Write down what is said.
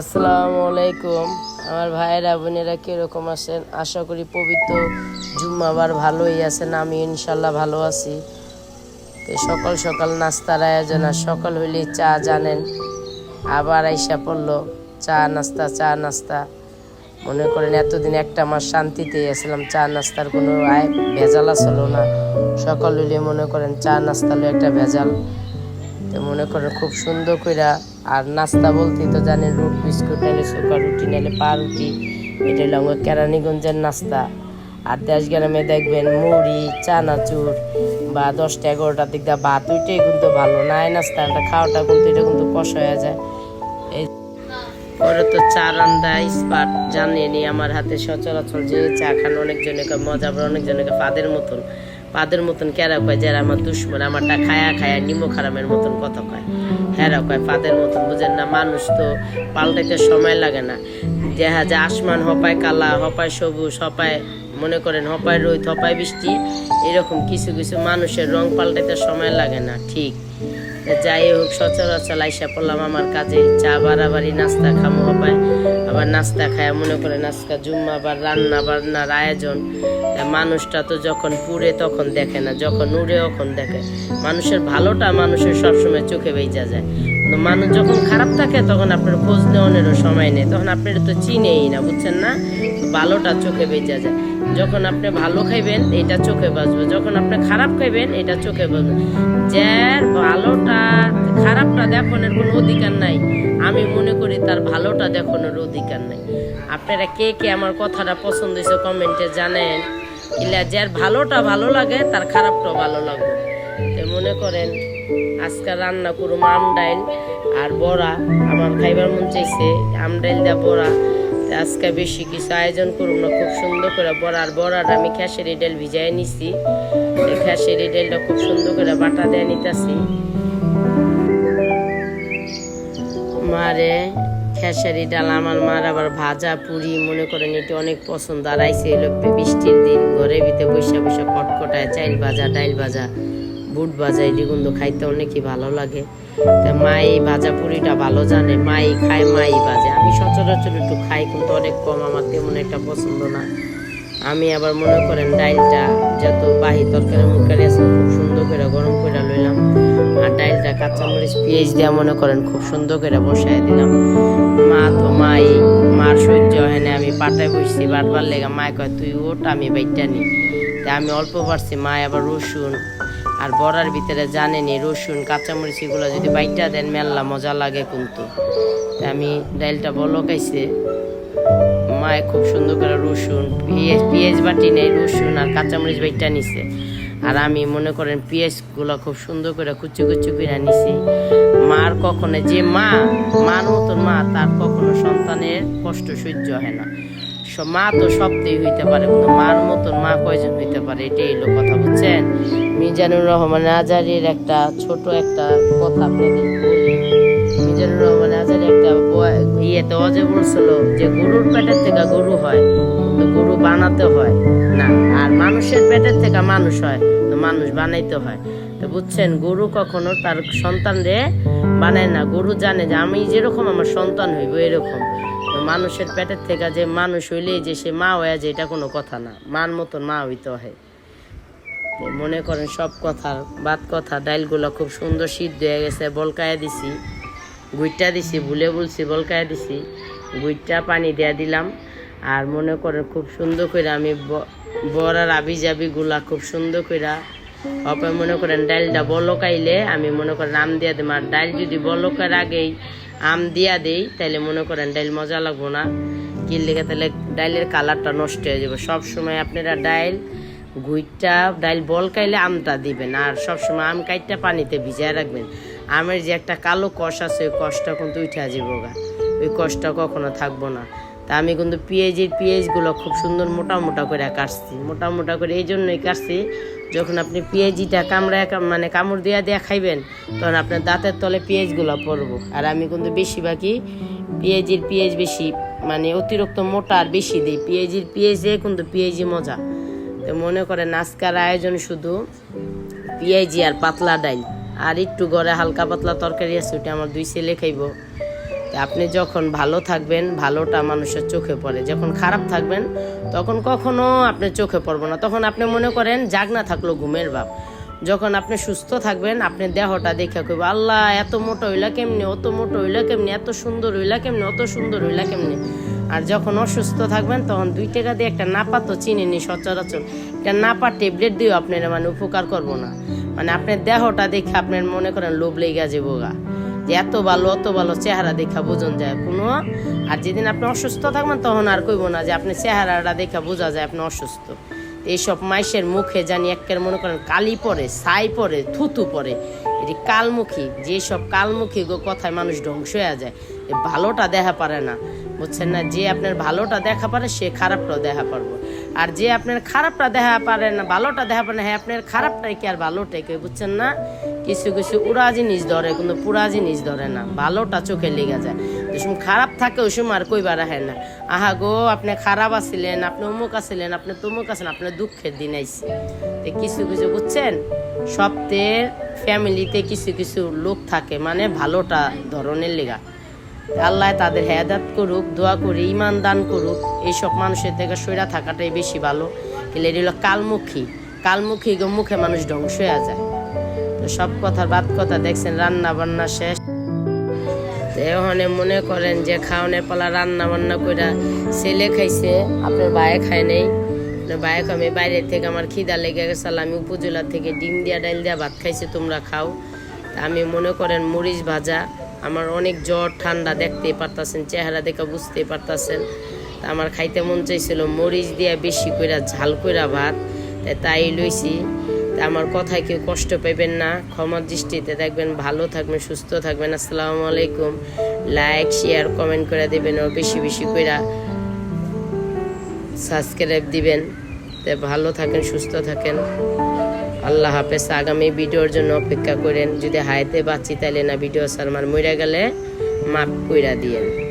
আসসালামু আলাইকুম। আমার ভাইয়েরা, বোনেরা কীরকম আছেন? আশা করি পবিত্র জুম্মাবার ভালোই আছেন। আমি ইনশাল্লাহ ভালো আছি। তো সকাল সকাল নাস্তার আয়োজন আর সকাল হইলে চা জানেন। আবার আইসা পড়ল। চা নাস্তা চা নাস্তা। মনে করেন এতদিন একটা মাস শান্তিতে আসলাম চা নাস্তার কোনো আয়, ভেজাল আসলো না। সকাল হইলে মনে করেন চা নাস্তা হলো একটা ভেজাল। তো মনে করেন খুব সুন্দর কইরা আর নাস্তা বলতে তো জানেন, রুট বিস্কুট নাহলে সুকার রুটি নাহলে পা রুটি, এটা আমার কেরানীগঞ্জের নাস্তা। আর দেশ গ্রামে দেখবেন মুড়ি, চানাচুর বা দশটা এগারোটার দিক দিয়ে ভাত, ওইটাই কিন্তু ভালো। না এই নাস্তাটা খাওয়াটা কিন্তু, এটা কিন্তু কষ হয়ে যায়। এই পরে তো চা রান্দা স্পাট জানেনি আমার হাতে সচরাচর যে চা খান অনেকজনে কয় মজা পড়ে অনেকজনে কয় ফাদের মতন। পাদের মতন কেরা কয় যারা আমার দুশ্মন, আমারটা খায়া খায়া নিমো খারামের মতন কথা কয়। হেরা কয় পাদের মতন, বুঝেন না, মানুষ তো পাল্টাইতে সময় লাগে না। যাহা যে আসমান, হপায় কালা, হপায় সবুজ, হপায়, মনে করেন হপায় রোদ, হপায় বৃষ্টি, এরকম কিছু কিছু মানুষের রং পাল্টাইতে সময় লাগে না, ঠিক। যাই হোক, সচরাচর আইসা পড়লাম আমার কাজে। চা বাড়াবাড়ি, নাস্তা খামো হপায় আবার নাস্তা খায় মনে করেন আজকে জুম্মা আবার রান্না বান্নার আয়োজন। মানুষটা তো যখন পুড়ে তখন দেখে না, যখন উড়ে তখন দেখে। মানুষের ভালোটা মানুষের সবসময় চোখে বেজা যায়। কিন্তু মানুষ যখন খারাপ থাকে, তখন আপনার খোঁজ নেওয়ানেরও সময় নেই। তখন আপনার তো চিনেই না, বুঝছেন না? ভালোটা চোখে বেজা যায়। যখন আপনি ভালো খাইবেন, এটা চোখে বাঁচবে। যখন আপনি খারাপ খাইবেন, এটা চোখে বাঁচবে। যার ভালোটা, খারাপটা দেখানোর কোনো অধিকার নাই। আমি মনে করি তার ভালোটা দেখানোর অধিকার নাই। আপনারা কে কে আমার কথাটা পছন্দ হয়েছে কমেন্টে জানেন। ইলা যার ভালোটা ভালো লাগে, তার খারাপটাও ভালো লাগবে তো মনে করেন, আজকে রান্না করুম আম ডাইল আর বড়া। আমার খাইবার মন চাইছে আম ডাইল দা বড়া। আজকে বেশি কিছু আয়োজন করুম না, খুব সুন্দর করে বড়া আর বড়াটা আমি খেসেরি ডাল ভিজাই নিছি। এই খেসেরি ডালটা খুব সুন্দর করে বাটা দিয়ে নিতেছি। মারে, খেসারি ডাল আমার মার আবার ভাজা পুরি, মনে করেন এটা অনেক পছন্দ। আর আইসে বৃষ্টির দিন ঘরে ভিতরে বসে বসে কটকটায় চাইল ভাজা, ডাইল ভাজা। বুট ভাজা এটি কিন্তু খাইতে অনেকই ভালো লাগে। তা মাই ভাজা পুরিটা ভালো জানে, মাই খায়, মাই ভাজে আমি সচরাচর একটু খাই, কিন্তু অনেক কম আমার তেমন একটা পছন্দ না। আমি আবার মনে করেন, ডাইলটা যত বাহি তরকারি মুরকারি আছে, খুব সুন্দর করে গরম করে লইলাম। আর ডাইলটা কাঁচামরিচ, পেঁয়াজ দিয়ে মনে করেন, খুব সুন্দর করে বসাই দিলাম। মা তো মাই, মার সহ্য হয় না, আমি পাটায় বসছি বারবার লেগে মায় কয়, তুই ওট আমি বাইকটা নি তা আমি অল্প পারছি মায় আবার রসুন আর বড়ার ভিতরে জানেনি, রসুন কাঁচামরিচ এগুলো যদি বাইটা দেন মেল্লা মজা লাগে কিন্তু। আমি ডাইলটা বলকাইছে মায়ে খুব সুন্দর করে রসুন, পেঁয়াজ পেঁয়াজ বাটি নেই, রসুন আর কাঁচামরিচ বাইটা নিছে। আর আমি মনে করেন পেঁয়াজগুলো খুব সুন্দর করে কুচি কুচি করে নিছি। মার কখনো যে মা, মার মতন মা, তার কখনো সন্তানের কষ্ট সহ্য হয় না। মা তো সবটাই হইতে পারে, কিন্তু মার মতন মা কয়জন হইতে পারে, এটাই হলো কথা, বুঝছেন? মিজানুর রহমান আজারির একটা ছোট একটা কথা আপনাদের মিজানুর রহমান আজারি একটা ইয়েতে অজে বলছিল যে গরুর পেটের থেকে গরু হয় কিন্তু গরু বানাতে হয়। না, আর মানুষের পেটের থেকে মানুষ হয়, তো মানুষ বানাইতে হয়। তো বুঝছেন, গরু কখনো তার সন্তানরে বানায় না। গরু জানে যে আমি যেরকম আমার সন্তান হইব এরকম। তো মানুষের পেটের থেকে যে মানুষ হইলেই যে সে মা হয়ে যায়, এটা কোনো কথা না। মান মতন মা হইতে হয়। তো মনে করেন সব কথার বাদ কথা, ডাইলগুলো খুব সুন্দর সিদ্ধ হয়ে গেছে, বলকায়া দিছি গুইটা দিছি, ভুলে বলছি, বলকায়া দিছি গুইটা পানি দেয়া দিলাম, আর মনে করেন খুব সুন্দর করে আমি বড়ার আবি জাবিগুলা খুব সুন্দর করে অপে মনে করেন ডাইলটা বলকাইলে আমি মনে করেন আম দিয়া দিম আর ডাইল যদি বলকার আগেই আম দিয়া দেই তাহলে মনে করেন ডাইল মজা লাগবো না। কিনলে তাহলে ডাইলের কালারটা নষ্ট হয়ে যাবে। সব সময় আপনারা ডাইল গুইটা ডাইল বল কাইলে আমটা দিবেন আর সবসময় আম কাইটটা পানিতে ভিজায় রাখবেন। আমের যে একটা কালো কষ আছে, ওই কষটা কিন্তু উঠে যাব গা। ওই কষটা কখনো থাকব না। তা আমি কিন্তু পেঁয়াজের পেঁয়াজগুলো খুব সুন্দর মোটা মোটা করে কাটছি। মোটা মোটা করে এই জন্যই কাটছি, যখন আপনি পেঁয়াজিটা কামড়ায় কাম- মানে কামড় দিয়া দিয়া খাইবেন, তখন আপনার দাঁতের তলে পেঁয়াজগুলো পড়ব। আর আমি কিন্তু বেশিরভাগই পেঁয়াজির পেঁয়াজ বেশি মানে অতিরিক্ত মোটা আর বেশি দিই। পেঁয়াজির পেঁয়াজে কিন্তু পেঁয়াজি মজা। তো মনে করেন আজকার আয়োজন শুধু পেঁয়াজি আর পাতলা ডাইল। আর একটু ঘরে হালকা পাতলা তরকারি আছে, ওটা আমার দুই ছেলে খাইব। আপনি যখন ভালো থাকবেন, ভালোটা মানুষের চোখে পড়ে। যখন খারাপ থাকবেন, তখন কখনো আপনি চোখে পড়ব না। তখন আপনি মনে করেন জাগ না থাকল ঘুমের ভাব। যখন আপনি সুস্থ থাকবেন, আপনি দেহটা দেখে কইব, আল্লাহ, এত মোটা হইলা কেমনি? অত মোটা হইলা কেমনি? এত সুন্দর হইলা কেমনি? অত সুন্দর হইলা কেমনি? আর যখন অসুস্থ থাকবেন, তখন দুই টাকা দিয়ে একটা নাপা তো চিনি নি সচরাচর। একটা নাপা ট্যাবলেট দিয়েও আপনার মানে উপকার করব না। মানে আপনার দেহটা দেখে আপনার মনে করেন লোভ লেগে যে বোগা। যে এত ভালো, অত ভালো চেহারা দেখা বোঝন যায় কোনো। আর যেদিন আপনি অসুস্থ থাকবেন, তখন আর কইব না যে আপনি চেহারাটা দেখা বোঝা যায় আপনি অসুস্থ। এইসব মাইসের মুখে জানি একের মনে করেন কালি পরে, ছাই পরে, থুতু পরে। এটি কালমুখী, যেসব কালমুখী গো কথায় মানুষ ধ্বংস হয়ে যায় ভালোটা দেখা পারে না। বুঝছেন না? যে আপনার ভালোটা দেখা পারে, সে খারাপটাও দেখা পারব। আর যে আপনার খারাপটা দেখা পারে না, ভালোটা দেখা পারে না হ্যাঁ আপনার খারাপটাই কি আর ভালোটাই কে? বুঝছেন না? কিছু কিছু উড়া জিনিস ধরে, কিন্তু পুরা জিনিস ধরে না। ভালোটা চোখে লেগে যায়। যে সময় খারাপ থাকে, ওই সময় আর কইবার হয় না। আহা গো, আপনি খারাপ আছিলেন, আপনি অমুক আছিলেন, আপনি তমুক আছেন আপনার দুঃখের দিন আইসি তো কিছু কিছু বুঝছেন? সপ্তাহের ফ্যামিলিতে কিছু কিছু লোক থাকে মানে ভালোটা ধরনের লেগা। আল্লাহ তাদের হেদাত করুক, দোয়া করি ইমান দান করুক। এইসব মানুষের থেকে সইরা থাকাটাই বেশি ভালো। এটি হলো কালমুখী। কালমুখী মুখে মানুষ ধ্বংস হয়ে যায়। সব কথার বাদ কথা দেখছেন রান্না বান্না শেষ। তো ওখানে মনে করেন যে খাওয়ানোর পালা রান্না বান্না কইরা ছেলে খাইছে, আপনার ভাইয়ে খায় নেই। ভাইয়ে আমি বাইরে থেকে আমার খিদা লেগে গেছিল আমি উপজেলা থেকে ডিম দিয়া ডাল দিয়া ভাত খাইছে, তোমরা খাও। আমি মনে করেন মরিচ ভাজা, আমার অনেক জ্বর, ঠান্ডা দেখতেই পারতাছেন, চেহারা দেখে বুঝতেই পারতাছেন। তা আমার খাইতে মন চাইছিল মরিচ দিয়া বেশি কইরা ঝাল কইরা ভাত তাই লইছি। আমার কথায় কেউ কষ্ট পাইবেন না, ক্ষমার দৃষ্টিতে দেখবেন ভালো থাকবেন, সুস্থ থাকবেন। আসসালামু আলাইকুম। লাইক শেয়ার কমেন্ট করে দিবেন ও বেশি বেশি কইরা সাবস্ক্রাইব দিবেন। তে ভালো থাকেন, সুস্থ থাকেন। আল্লাহ হাফেজ। আগামী ভিডিওর জন্য অপেক্ষা করেন। যদি হাইতে বাঁচি তাইলে না, ভিডিও সারমার মরে গেলে মাপ কইরা দিয়েন।